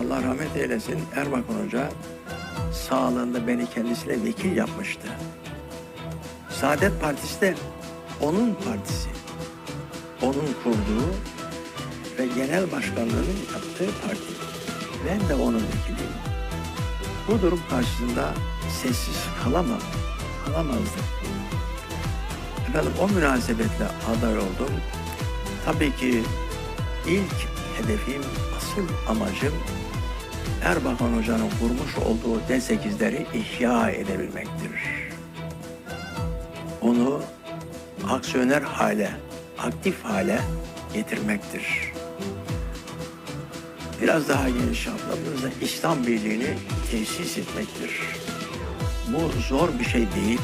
Allah rahmet eylesin Erbakan Hoca sağlığında beni kendisine vekil yapmıştı. Saadet Partisi de onun partisi. Onun kurduğu ve genel başkanlığının yaptığı parti. Ben de onun vekiliyim. Bu durum karşısında sessiz kalamam, kalamazdım. Efendim o münasebetle aday oldum. Tabii ki ilk hedefim, asıl amacım Erbakan Hoca'nın kurmuş olduğu D8'leri ihya edebilmektir. Onu aksiyoner hale, aktif hale getirmektir. Biraz daha geniş anlamda İslam Birliği'ni tesis etmektir. Bu zor bir şey değil.